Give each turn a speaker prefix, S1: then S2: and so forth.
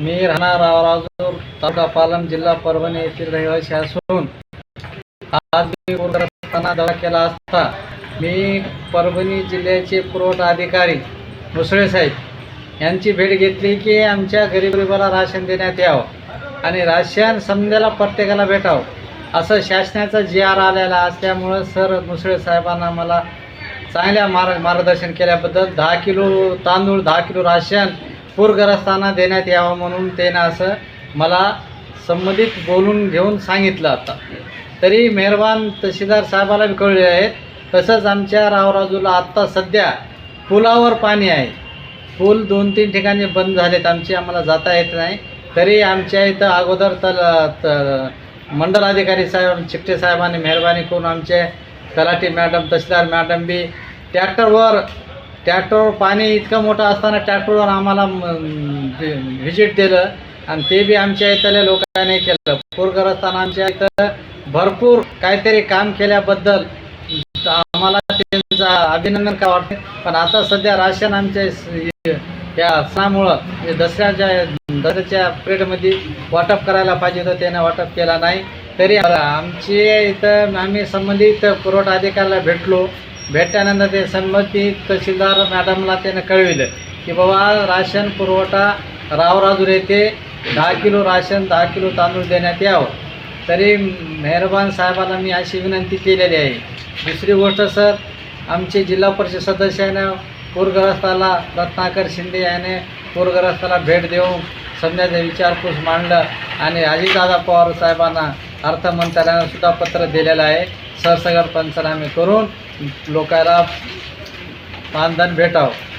S1: मी राहणार रावराजूर तालुका पालम जिल्हा परभणी येथील रहिवासी असून आज मी पूरग्रस्तांना दौरा केला असता मी परभणी जिल्ह्याचे पुरवठा अधिकारी मुसळे साहेब यांची भेट घेतली की आमच्या गरीबगरीबाला राशन देण्यात यावं आणि राशन समजायला प्रत्येकाला भेटावं. असं शासनाचा जी आर आलेला असल्यामुळं सर मुसळे साहेबांना मला चांगल्या मार्ग मार्गदर्शन केल्याबद्दल दहा किलो तांदूळ दहा किलो राशन पूरग्रस्तांना देण्यात यावं म्हणून त्यानं असं मला संबंधित बोलून घेऊन सांगितलं आता. तरी मेहरबान तहसीलदार साहेबाला बी कळले आहेत तसंच आमच्या रावराजूला आत्ता सध्या पुलावर पाणी आहे. पूल दोन तीन ठिकाणी बंद झालेत आमचे आम्हाला जाता येत नाही. तरी आमच्या इथं अगोदर तर मंडल अधिकारी साहेब चिकटे साहेबांनी मेहरबानी करून आमचे तलाठी मॅडम तहसीलदार मॅडम बी ट्रॅक्टरवर ट्रॅक्टरवर पाणी इतकं मोठं असताना ट्रॅक्टरवर आम्हाला व्हिजिट दिलं. आणि ते बी आमच्या इथल्या लोकांनी केलं. पूरग्रस्तांना आमच्या इथं भरपूर काहीतरी काम केल्याबद्दल आम्हाला त्यांचं अभिनंदन का वाटते पण आता सध्या राशन आमच्या या सणामुळं दसऱ्याच्या दसऱ्याच्या पिरियडमध्ये वाटप करायला पाहिजे होतं त्याने वाटप केला नाही. तरी आमचे इथं आम्ही संबंधित पुरवठा अधिकाऱ्याला भेटलो. भेटल्यानंतर ते संबंधित तहसीलदार मॅडमला त्यानं कळविलं की बाबा राशन पुरवठा रावराजूर येथे दहा किलो राशन दहा किलो तांदूळ देण्यात यावं. तरी मेहरबान साहेबांना मी अशी विनंती केलेली आहे. दुसरी गोष्ट सर आमचे जिल्हा परिषद सदस्यानं पूरग्रस्ताला रत्नाकर शिंदे याने पूरग्रस्ताला भेट देऊन समजायचं विचारपूस मांडलं आणि अजितदादा पवार साहेबांना अर्थमंत्र्यांना सुद्धा पत्र दिलेलं आहे. सरसगर पंचनामे करून लोकांना मानधन भेटावं.